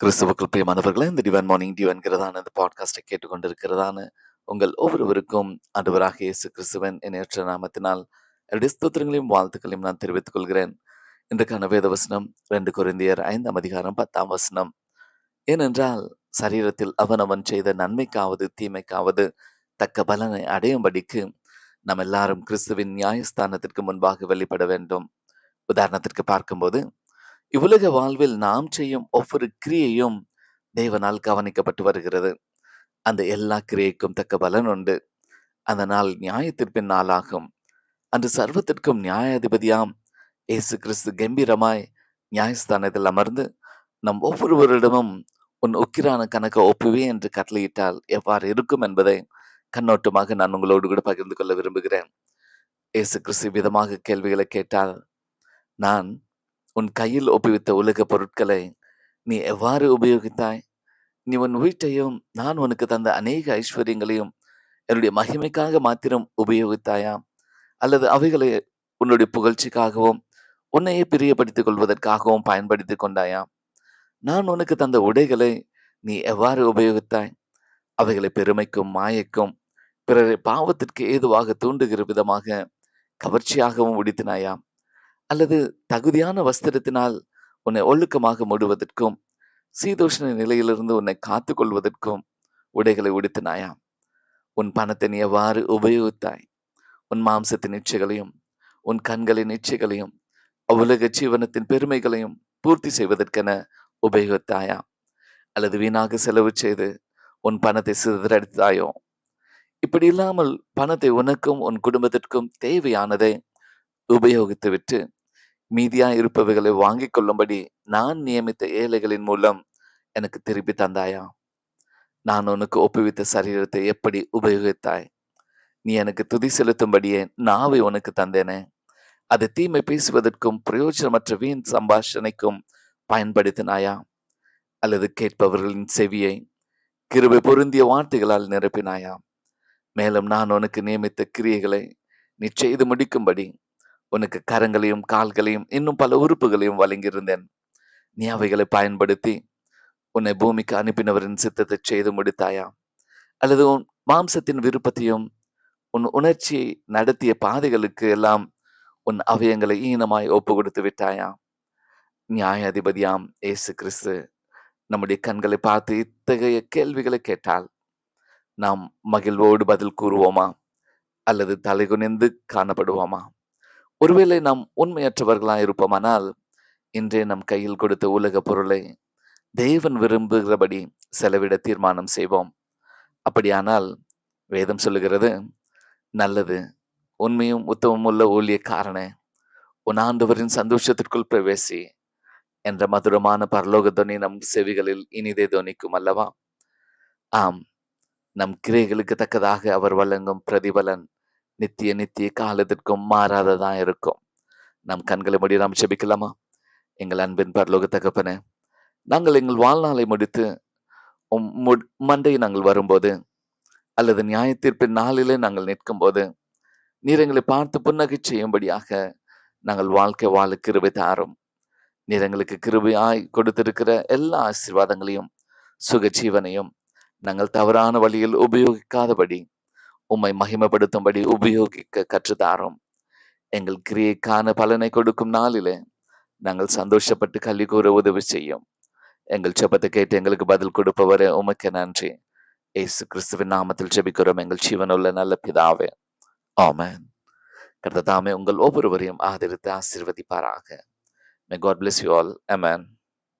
கிறிஸ்துவுக்குள் பிரியமானவர்களே இந்த டிவன் மார்னிங் டிவன்கிறதான இந்த பாட்காஸ்டை கேட்டுக்கொண்டிருக்கிறதான உங்கள் ஒவ்வொருவருக்கும் அன்றுவராக இயேசு கிறிஸ்துவன் எண்ணற்ற நாமத்தினால் என்னுடைய ஸ்தோத்திரங்களையும் வாழ்த்துக்களையும் நான் தெரிவித்துக் கொள்கிறேன். இன்றைக்கான வேத வசனம் ரெண்டு குறைந்தியர் ஐந்தாம் அதிகாரம் பத்தாம் வசனம். ஏனென்றால் சரீரத்தில் அவன் அவன் செய்த நன்மைக்காவது தீமைக்காவது தக்க பலனை அடையும்படிக்கு நாம் எல்லாரும் கிறிஸ்துவின் நியாயஸ்தானத்திற்கு முன்பாக வெளிப்பட வேண்டும். உதாரணத்திற்கு பார்க்கும்போது இவ்வுலக வாழ்வில் நாம் செய்யும் ஒவ்வொரு கிரியையும் தேவனால் கவனிக்கப்பட்டு வருகிறது. அந்த எல்லா கிரியைக்கும் தக்க பலன் உண்டு. அந்த நாள் நியாயத்திற்பின் நாளாகும். அன்று சர்வத்திற்கும் நியாயாதிபதியாம் இயேசு கிறிஸ்து கம்பீரமாய் நியாயஸ்தானத்தில் அமர்ந்து நம் ஒவ்வொருவரிடமும் உன் உக்கிரான கணக்கை ஒப்புவே என்று கட்டளையிட்டால் எவ்வாறு இருக்கும் என்பதை கண்ணோட்டமாக நான் உங்களோடு கூட பகிர்ந்து கொள்ள விரும்புகிறேன். இயேசு கிறிஸ்து விதமாக கேள்விகளை கேட்டால் நான் உன் கையில் ஒப்புவித்த உலக பொருட்களை நீ எவ்வாறு உபயோகித்தாய்? நீ உன் வீட்டையும் நான் உனக்கு தந்த அநேக ஐஸ்வர்யங்களையும் என்னுடைய மகிமைக்காக மாத்திரம் உபயோகித்தாயா? அல்லது அவைகளை உன்னுடைய புகழ்ச்சிக்காகவும் உன்னையே பிரியப்படுத்திக் கொள்வதற்காகவும் பயன்படுத்திக் கொண்டாயா? நான் உனக்கு தந்த உடைகளை நீ எவ்வாறு உபயோகித்தாய்? அவைகளை பெருமைக்கும் மாயக்கும் பிறரை பாவத்திற்கு ஏதுவாக தூண்டுகிற விதமாக கவர்ச்சியாகவும் உடித்தினாயாம் அல்லது தகுதியான வஸ்திரத்தினால் உன்னை ஒழுக்கமாக மூடுவதற்கும் சீதோஷ்ண நிலையிலிருந்து உன்னை காத்து கொள்வதற்கும் உடைகளை உடுத்தினாயா? உன் பணத்தை நீ எவ்வாறு உபயோகித்தாய்? உன் மாம்சத்தின் இச்சைகளையும் உன் கண்களின் இச்சைகளையும் அவ்வுலக ஜீவனத்தின் பெருமைகளையும் பூர்த்தி செய்வதற்கென உபயோகித்தாயா? அல்லது வீணாக செலவு செய்து உன் பணத்தை சிதறடித்தாயோ? இப்படி இல்லாமல் பணத்தை உனக்கும் உன் குடும்பத்திற்கும் தேவையானதை உபயோகித்து மீதியா இருப்பவைகளை வாங்கி கொள்ளும்படி நான் நியமித்த ஏழைகளின் மூலம் எனக்கு திருப்பி தந்தாயா? நான் உனக்கு ஒப்புவித்த சரீரத்தை எப்படி உபயோகித்தாய்? நீ எனக்கு துதி செலுத்தும்படியே நாவை உனக்கு தந்தேனே. அது தீமை பேசுவதற்கும் பிரயோஜனமற்ற வீண் சம்பாஷணைக்கும் பயன்படுத்தினாயா? அல்லது கேட்பவர்களின் செவியை கிருபை பொருந்திய வார்த்தைகளால் நிரப்பினாயா? மேலும் நான் உனக்கு நியமித்த கிரியைகளை நீ செய்து முடிக்கும்படி உனக்கு கரங்களையும் கால்களையும் இன்னும் பல உறுப்புகளையும் வழங்கியிருந்தேன். நீ அவைகளை பயன்படுத்தி உன்னை பூமிக்கு அனுப்பினவரின் சித்தத்தை செய்து முடித்தாயா? அல்லது உன் மாம்சத்தின் விருப்பத்தையும் உன் உணர்ச்சியை நடத்திய பாதைகளுக்கு எல்லாம் உன் அவயங்களை ஈனமாய் ஒப்பு கொடுத்து விட்டாயா? நியாயாதிபதியாம் ஏசு கிறிஸ்து நம்முடைய கண்களை பார்த்து இத்தகைய கேள்விகளை கேட்டால் நாம் மகிழ்வோடு பதில் கூறுவோமா? அல்லது தலைகுனிந்து காணப்படுவோமா? ஒருவேளை நாம் உண்மையற்றவர்களாக இருப்போமானால் இன்றே நம் கையில் கொடுத்த உலக பொருளை தேவன் விரும்புகிறபடி செலவிட தீர்மானம் செய்வோம். அப்படியானால் வேதம் சொல்லுகிறது நல்லது உண்மையும் உத்தமும் உள்ள ஊழியக்காரனே உன் ஆண்டவரின் சந்தோஷத்திற்குள் பிரவேசி என்ற மதுரமான பரலோக துணி நம் செவிகளில் இனிதே துணிக்கும் அல்லவா? ஆம் நம் கிரைகளுக்கு தக்கதாக அவர் வழங்கும் பிரதிபலன் நித்திய நித்திய காலத்திற்கும் மாறாததா இருக்கும். நம் கண்களை முடி நாம் செபிக்கலாமா எங்கள் அன்பின் பரலோக தகப்பனே நாங்கள் எங்கள் வாழ்நாளை முடித்து மண்டை நாங்கள் வரும்போது அல்லது நியாயத்தீர்ப்பின் நாளிலே நாங்கள் நிற்கும் போது நீர் எங்களை பார்த்து புன்னகை செய்யும்படியாக நாங்கள் வாழ்க்கை வாழ கிருபை தாரும். நீர் எங்களுக்கு கிருபையாய் கொடுத்திருக்கிற எல்லா ஆசீர்வாதங்களையும் சுக ஜீவனையும் நாங்கள் தவறான வழியில் உபயோகிக்காதபடி உம்மை மகிமைப்படுத்தும்படி உபயோகிக்க கற்றுத்தாரோம். எங்கள் கிரியைக்கான பலனை கொடுக்கும் நாளிலே நாங்கள் சந்தோஷப்பட்டு கல்வி கூற உதவி செய்யும். எங்கள் செப்பத்தை கேட்டு எங்களுக்கு பதில் கொடுப்பவரே உமக்கு நன்றி. ஏசு கிறிஸ்துவின் நாமத்தில் ஜெபிக்கிறோம் எங்கள் ஜீவனுள்ள நல்ல பிதாவே. ஆமேன். கர்த்ததாமே உங்கள் ஒவ்வொருவரையும் ஆதரித்து ஆசீர்வதிப்பாராக. May God bless you all amen